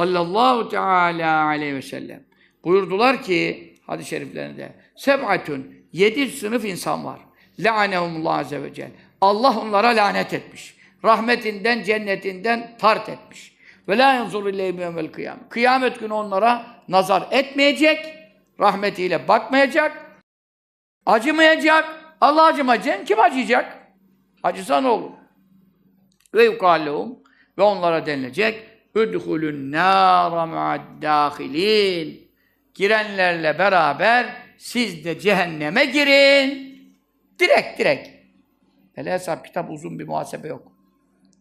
sallallahu teala aleyhi ve sellem buyurdular ki hadis-i şeriflerinde seb'atun yedi sınıf insan var. La'anehumullah azze ve celle. Allah onlara lanet etmiş. Rahmetinden, cennetinden tart etmiş. Ve la yanzur yevmel kıyam. Kıyamet günü onlara nazar etmeyecek, rahmetiyle bakmayacak, acımayacak. Allah acımayacak. Kim acıyacak? Acısa ne olur? Ve yukallehum ve onlara denilecek Üdhulün nâra muaddâhilîn Girenlerle beraber siz de cehenneme girin. Direkt direkt. Hele hesap kitap uzun bir muhasebe yok.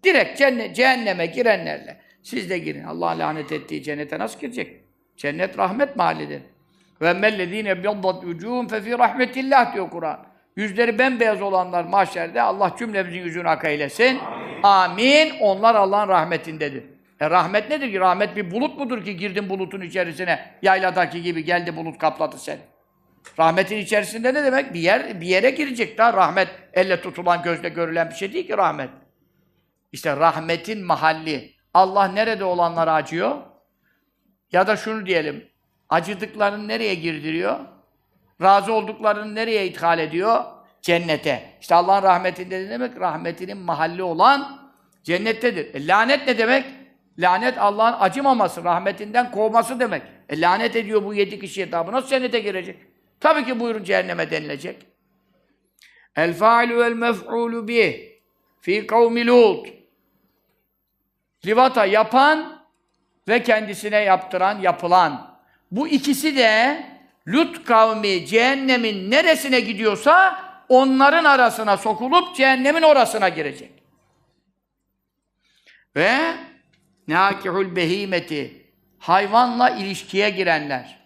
Direkt cennet, cehenneme girenlerle siz de girin. Allah lanet ettiği cennete nasıl girecek? Cennet rahmet mahallidir. Ve mellezîne biyaddat vücûhum fe fî rahmetillah diyor Kur'an. Yüzleri bembeyaz olanlar mahşerde Allah cümlemizin yüzünü ak eylesin. Amin. Onlar Allah'ın rahmetindedir. E rahmet nedir ki? Rahmet bir bulut mudur ki girdin bulutun içerisine yayladaki gibi geldi bulut kapladı seni. Rahmetin içerisinde ne demek? Bir yer bir yere girecek daha rahmet elle tutulan gözle görülen bir şey değil ki rahmet. İşte rahmetin mahalli. Allah nerede olanlara acıyor? Ya da şunu diyelim. Acıdıklarını nereye girdiriyor? Razı olduklarını nereye ithal ediyor? Cennete. İşte Allah'ın rahmetinde ne demek? Rahmetinin mahalli olan cennettedir. E, lanet ne demek? Lanet Allah'ın acımaması, rahmetinden kovması demek. E, lanet ediyor bu yedi kişiye daha. Bu nasıl cennete girecek? Tabii ki buyurun cehenneme denilecek. El failu vel mef'ulu bih fi kavmi Lut. Livata yapan ve kendisine yaptıran, yapılan. Bu ikisi de Lut kavmi cehennemin neresine gidiyorsa onların arasına sokulup cehennemin orasına girecek. Ve nakihul behimeti hayvanla ilişkiye girenler.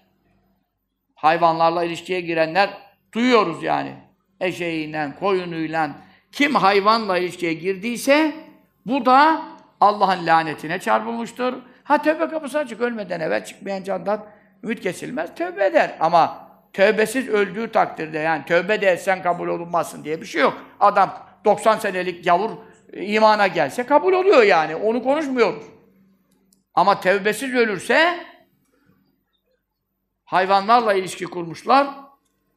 Hayvanlarla ilişkiye girenler duyuyoruz yani. Eşeğiyle, koyunuyla kim hayvanla ilişkiye girdiyse bu da Allah'ın lanetine çarpılmıştır. Ha tövbe kapısı açık ölmeden evvel çıkmayan candan ümit kesilmez. Tövbe eder ama tövbesiz öldüğü takdirde yani tövbe de etsen kabul olunmazsın diye bir şey yok. Adam 90 senelik yavur e, imana gelse kabul oluyor yani. Onu konuşmuyoruz. Ama tevbesiz ölürse hayvanlarla ilişki kurmuşlar.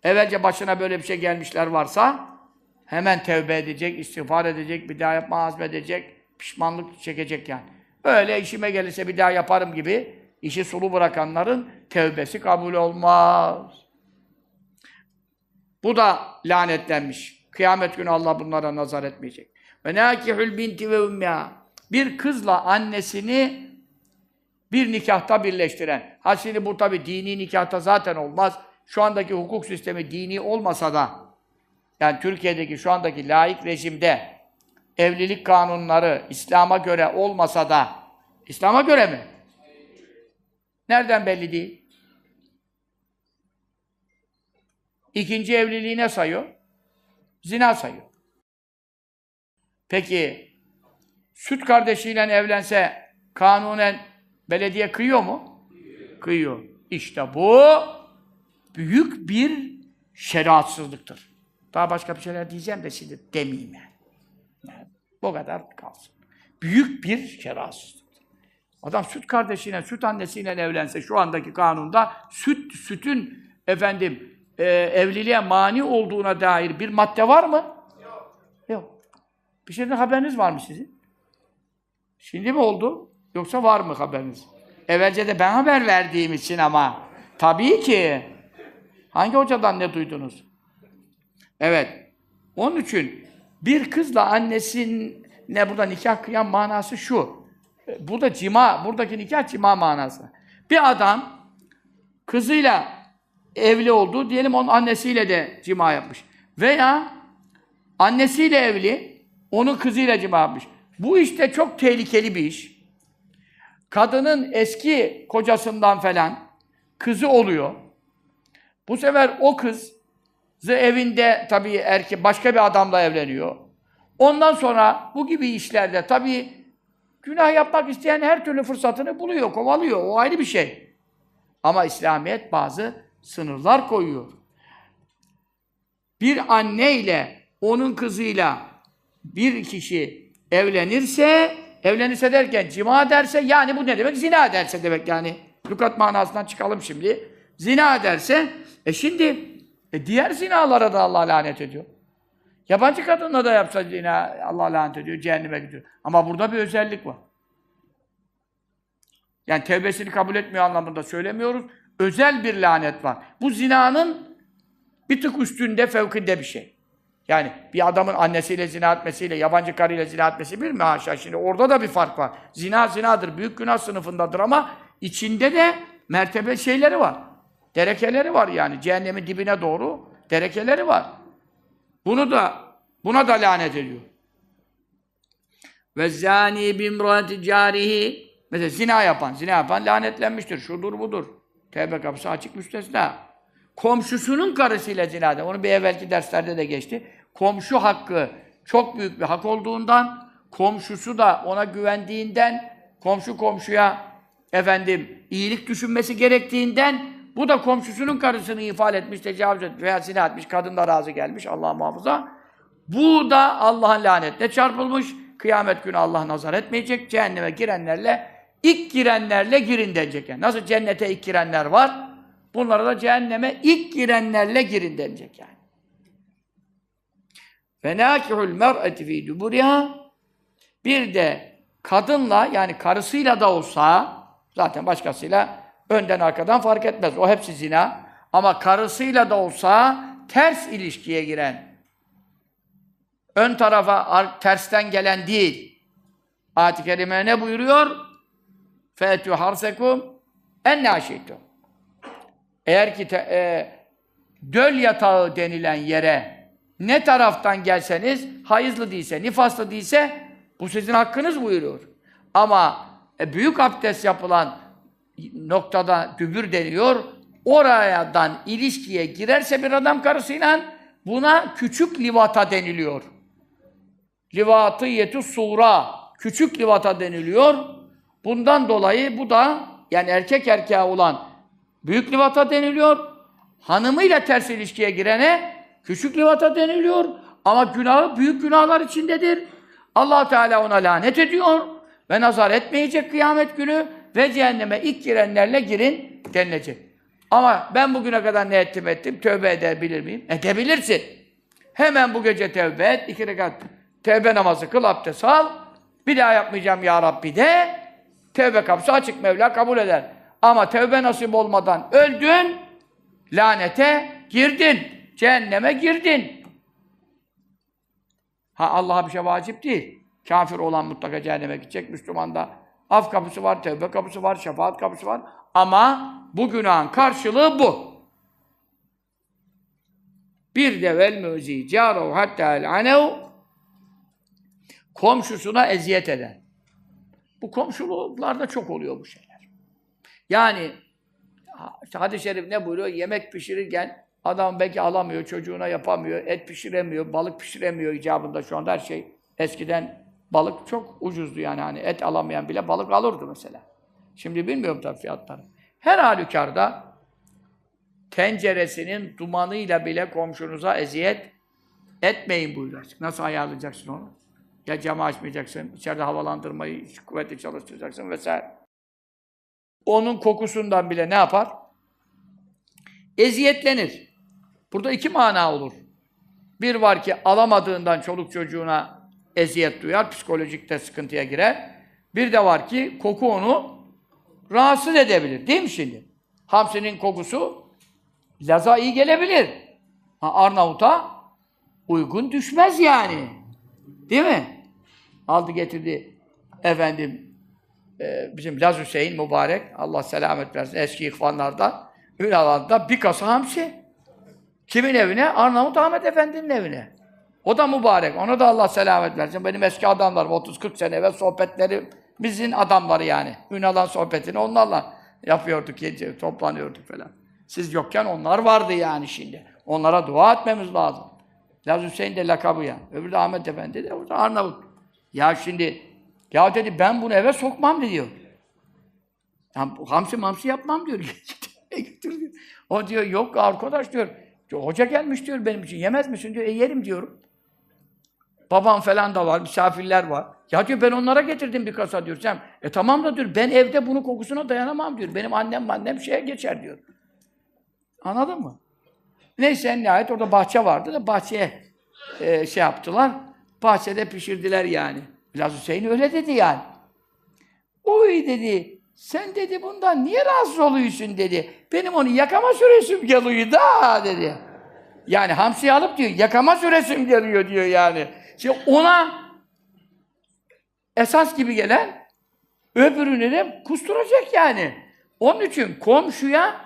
Evvelce başına böyle bir şey gelmişler varsa hemen tevbe edecek, istiğfar edecek, bir daha yapma azmedecek, pişmanlık çekecek yani. Öyle işime gelirse bir daha yaparım gibi işi sulu bırakanların tevbesi kabul olmaz. Bu da lanetlenmiş. Kıyamet günü Allah bunlara nazar etmeyecek. Ve nakihul binti ve ummiha. Bir kızla annesini bir nikahta birleştiren. Ha şimdi bu tabi dini nikahta zaten olmaz. Şu andaki hukuk sistemi dini olmasa da yani Türkiye'deki şu andaki laik rejimde evlilik kanunları İslam'a göre olmasa da İslam'a göre mi? Nereden belli değil? İkinci evliliği ne sayıyor? Zina sayıyor. Peki süt kardeşiyle evlense kanunen belediye kıyıyor mu? Kıyıyor. İşte bu büyük bir şeriatsızlıktır. Daha başka bir şeyler diyeceğim de şimdi demeyeyim yani. yani bu kadar kalsın. Büyük bir şeriatsızlıktır. Adam süt kardeşiyle, süt annesiyle evlense şu andaki kanunda süt, sütün efendim e, evliliğe mani olduğuna dair bir madde var mı? Yok. Yok. Bir şeyden haberiniz var mı sizin? Şimdi mi oldu? Yoksa var mı haberiniz? Evvelce de ben haber verdiğim için ama tabii ki. Hangi hocadan ne duydunuz? Evet. Onun için bir kızla annesine burada nikah kıyan manası şu. Bu da cima, buradaki nikah cima manası. Bir adam kızıyla evli oldu, diyelim onun annesiyle de cima yapmış. Veya annesiyle evli, onun kızıyla cima yapmış. Bu işte çok tehlikeli bir iş. Kadının eski kocasından falan kızı oluyor. Bu sefer o kız evinde tabii erkek başka bir adamla evleniyor. Ondan sonra bu gibi işlerde tabii günah yapmak isteyen her türlü fırsatını buluyor, kovalıyor. O ayrı bir şey. Ama İslamiyet bazı sınırlar koyuyor. Bir anne ile onun kızıyla bir kişi evlenirse Evlenirse derken cima derse yani bu ne demek? Zina derse demek yani. Lukat manasından çıkalım şimdi. Zina derse e şimdi e diğer zinalara da Allah lanet ediyor. Yabancı kadınla da yapsa zina Allah lanet ediyor, cehenneme gidiyor. Ama burada bir özellik var. Yani tevbesini kabul etmiyor anlamında söylemiyoruz. Özel bir lanet var. Bu zinanın bir tık üstünde, fevkinde bir şey. Yani bir adamın annesiyle zina etmesiyle, yabancı karıyla zina etmesi bir mi haşa? Şimdi orada da bir fark var. Zina zinadır, büyük günah sınıfındadır ama içinde de mertebe şeyleri var. Derekeleri var yani. Cehennemin dibine doğru derekeleri var. Bunu da, buna da lanet ediyor. Ve zani bimrati carihi Mesela zina yapan, zina yapan lanetlenmiştir. Şudur budur. Tevbe kapısı açık müstesna. Komşusunun karısıyla zina eden, onu bir evvelki derslerde de geçti. Komşu hakkı çok büyük bir hak olduğundan, komşusu da ona güvendiğinden, komşu komşuya efendim iyilik düşünmesi gerektiğinden, bu da komşusunun karısını ifade etmiş, tecavüz etmiş veya zina etmiş, kadın da razı gelmiş, Allah muhafaza. Bu da Allah'ın lanetine çarpılmış. Kıyamet günü Allah nazar etmeyecek. Cehenneme girenlerle, ilk girenlerle girin denecek. Yani. Nasıl cennete ilk girenler var? Bunlara da cehenneme ilk girenlerle girin denecek yani. فَنَاكِحُ الْمَرْأَةِ ف۪ي دُبُرِهَا Bir de kadınla yani karısıyla da olsa zaten başkasıyla önden arkadan fark etmez. O hepsi zina. Ama karısıyla da olsa ters ilişkiye giren ön tarafa ar- tersten gelen değil. Ayet-i Kerime ne buyuruyor? فَاَتُوا harsekum en naşitum. Eğer ki te- e, döl yatağı denilen yere ne taraftan gelseniz, hayızlı değilse, nifaslı değilse bu sizin hakkınız buyuruyor. Ama e, büyük abdest yapılan noktada dübür deniyor. Oradan ilişkiye girerse bir adam karısıyla buna küçük livata deniliyor. Livatiyetü sura. Küçük livata deniliyor. Bundan dolayı bu da yani erkek erkeğe olan büyük livata deniliyor. Hanımıyla ters ilişkiye girene küçük livata deniliyor. Ama günahı büyük günahlar içindedir. allah Teala ona lanet ediyor ve nazar etmeyecek kıyamet günü ve cehenneme ilk girenlerle girin denilecek. Ama ben bugüne kadar ne ettim ettim, tövbe edebilir miyim? Edebilirsin. Hemen bu gece tövbe et, iki rekat tövbe namazı kıl, abdest al. Bir daha yapmayacağım ya Rabbi de, tövbe kapısı açık Mevla kabul eder. Ama tövbe nasip olmadan öldün, lanete girdin, cehenneme girdin. Ha Allah'a bir şey vacip değil. Kafir olan mutlaka cehenneme gidecek, Müslüman da af kapısı var, tövbe kapısı var, şefaat kapısı var. Ama bu günahın karşılığı bu. Bir de vel müzi carav hatta el anev komşusuna eziyet eden. Bu komşuluklarda çok oluyor bu şeyler. Yani işte hadis-i şerif ne buyuruyor? Yemek pişirirken adam belki alamıyor, çocuğuna yapamıyor, et pişiremiyor, balık pişiremiyor icabında şu anda her şey. Eskiden balık çok ucuzdu yani hani et alamayan bile balık alırdı mesela. Şimdi bilmiyorum tabii fiyatları. Her halükarda tenceresinin dumanıyla bile komşunuza eziyet etmeyin buyuruyor. Nasıl ayarlayacaksın onu? Ya camı açmayacaksın, içeride havalandırmayı kuvvetli çalıştıracaksın vesaire. Onun kokusundan bile ne yapar? Eziyetlenir. Burada iki mana olur. Bir var ki alamadığından çoluk çocuğuna eziyet duyar, psikolojikte sıkıntıya girer. Bir de var ki koku onu rahatsız edebilir. Değil mi şimdi? Hamsinin kokusu Laz'a iyi gelebilir. Ha, Arnavut'a uygun düşmez yani. Değil mi? Aldı getirdi efendim e, bizim Laz Hüseyin mübarek Allah selamet versin eski ihvanlardan Ünal'da bir kasa hamsi. Kimin evine? Arnavut Ahmet Efendi'nin evine. O da mübarek. Ona da Allah selamet versin. Benim eski adamlarım 30-40 sene evvel sohbetleri bizim adamları yani. Ünal'ın sohbetini onlarla yapıyorduk, gece toplanıyorduk falan. Siz yokken onlar vardı yani şimdi. Onlara dua etmemiz lazım. Laz Hüseyin de lakabı ya. Öbürü de Ahmet Efendi de o da Arnavut. Ya şimdi ya dedi ben bunu eve sokmam diyor. Hamsi mamsi yapmam diyor. O diyor yok arkadaş diyor. Hoca gelmiş diyor benim için. Yemez misin diyor. E yerim diyorum. Babam falan da var, misafirler var. Ya diyor ben onlara getirdim bir kasa diyor. Sen, e tamam da diyor ben evde bunun kokusuna dayanamam diyor. Benim annem annem şeye geçer diyor. Anladın mı? Neyse en nihayet orada bahçe vardı da bahçeye e, şey yaptılar. Bahçede pişirdiler yani. Biraz Hüseyin öyle dedi yani. Oy dedi. Sen dedi bundan niye rahatsız oluyorsun dedi. Benim onu yakama süresim geliyor da dedi. Yani hamsiyi alıp diyor yakama süresim geliyor diyor yani. Şimdi ona esas gibi gelen öbürünü de kusturacak yani. Onun için komşuya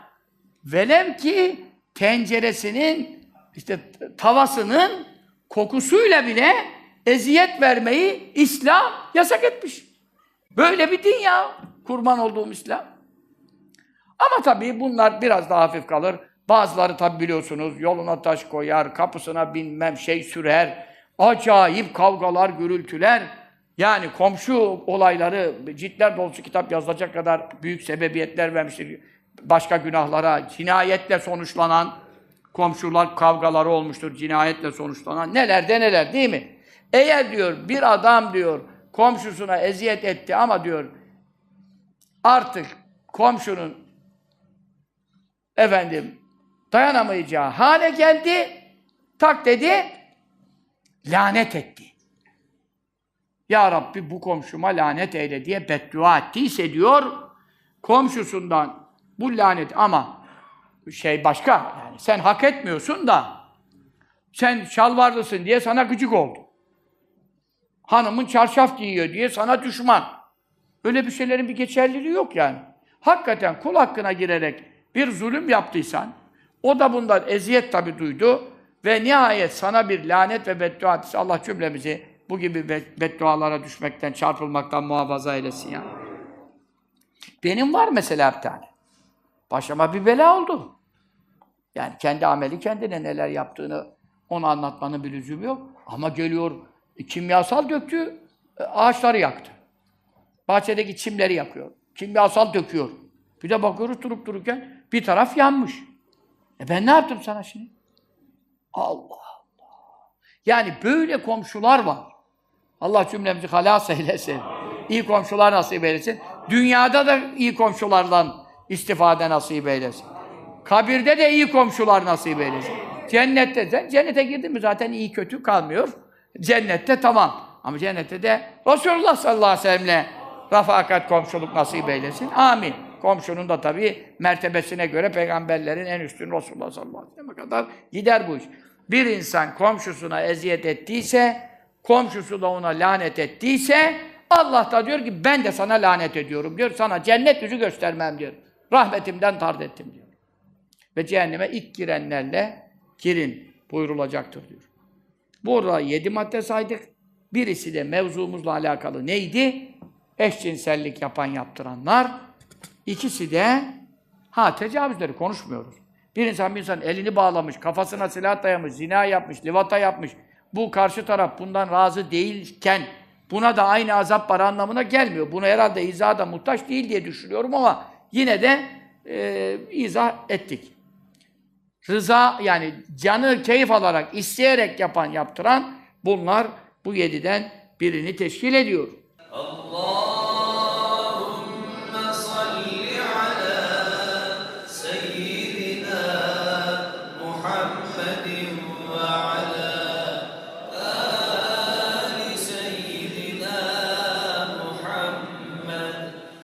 velev ki tenceresinin işte tavasının kokusuyla bile eziyet vermeyi İslam yasak etmiş. Böyle bir din ya. Kurban olduğum İslam. Ama tabii bunlar biraz daha hafif kalır. Bazıları tabii biliyorsunuz yoluna taş koyar, kapısına binmem şey sürer. Acayip kavgalar, gürültüler. Yani komşu olayları, ciltler dolusu kitap yazılacak kadar büyük sebebiyetler vermiştir. Başka günahlara, cinayetle sonuçlanan komşular kavgaları olmuştur, cinayetle sonuçlanan. Neler de neler değil mi? Eğer diyor bir adam diyor komşusuna eziyet etti ama diyor artık komşunun efendim dayanamayacağı hale geldi. Tak dedi, lanet etti. Ya Rabbi bu komşuma lanet eyle diye beddua ettiyse diyor, komşusundan bu lanet ama şey başka yani sen hak etmiyorsun da sen şalvarlısın diye sana gıcık oldu. Hanımın çarşaf giyiyor diye sana düşman. Öyle bir şeylerin bir geçerliliği yok yani. Hakikaten kul hakkına girerek bir zulüm yaptıysan, o da bundan eziyet tabi duydu ve nihayet sana bir lanet ve beddua ettiyse Allah cümlemizi bu gibi beddualara düşmekten, çarpılmaktan muhafaza eylesin ya. Benim var mesela bir tane. Başıma bir bela oldu. Yani kendi ameli kendine neler yaptığını onu anlatmanın bir lüzumu yok. Ama geliyor kimyasal döktü, e, ağaçları yaktı. Bahçedeki çimleri yakıyor. Kimyasal döküyor. Bir de bakıyoruz durup dururken bir taraf yanmış. E ben ne yaptım sana şimdi? Allah Allah. Yani böyle komşular var. Allah cümlemizi halas eylesin. İyi komşular nasip eylesin. Dünyada da iyi komşulardan istifade nasip eylesin. Kabirde de iyi komşular nasip eylesin. Cennette de, cennete girdin mi zaten iyi kötü kalmıyor. Cennette tamam. Ama cennette de Resulullah sallallahu aleyhi ve sellem'le rafakat komşuluk nasip eylesin. Amin. Komşunun da tabii mertebesine göre peygamberlerin en üstün Resulullah sallallahu aleyhi ve sellem'e kadar gider bu iş. Bir insan komşusuna eziyet ettiyse, komşusu da ona lanet ettiyse, Allah da diyor ki ben de sana lanet ediyorum diyor. Sana cennet yüzü göstermem diyor. Rahmetimden tard ettim diyor. Ve cehenneme ilk girenlerle girin buyurulacaktır diyor. Burada yedi madde saydık. Birisi de mevzumuzla alakalı neydi? Eşcinsellik yapan yaptıranlar. İkisi de ha tecavüzleri konuşmuyoruz. Bir insan bir insan elini bağlamış, kafasına silah dayamış, zina yapmış, livata yapmış. Bu karşı taraf bundan razı değilken buna da aynı azap var anlamına gelmiyor. Bunu herhalde izaha da muhtaç değil diye düşünüyorum ama yine de e, izah ettik. Rıza yani canı keyif alarak, isteyerek yapan, yaptıran bunlar bu yediden birini teşkil ediyor.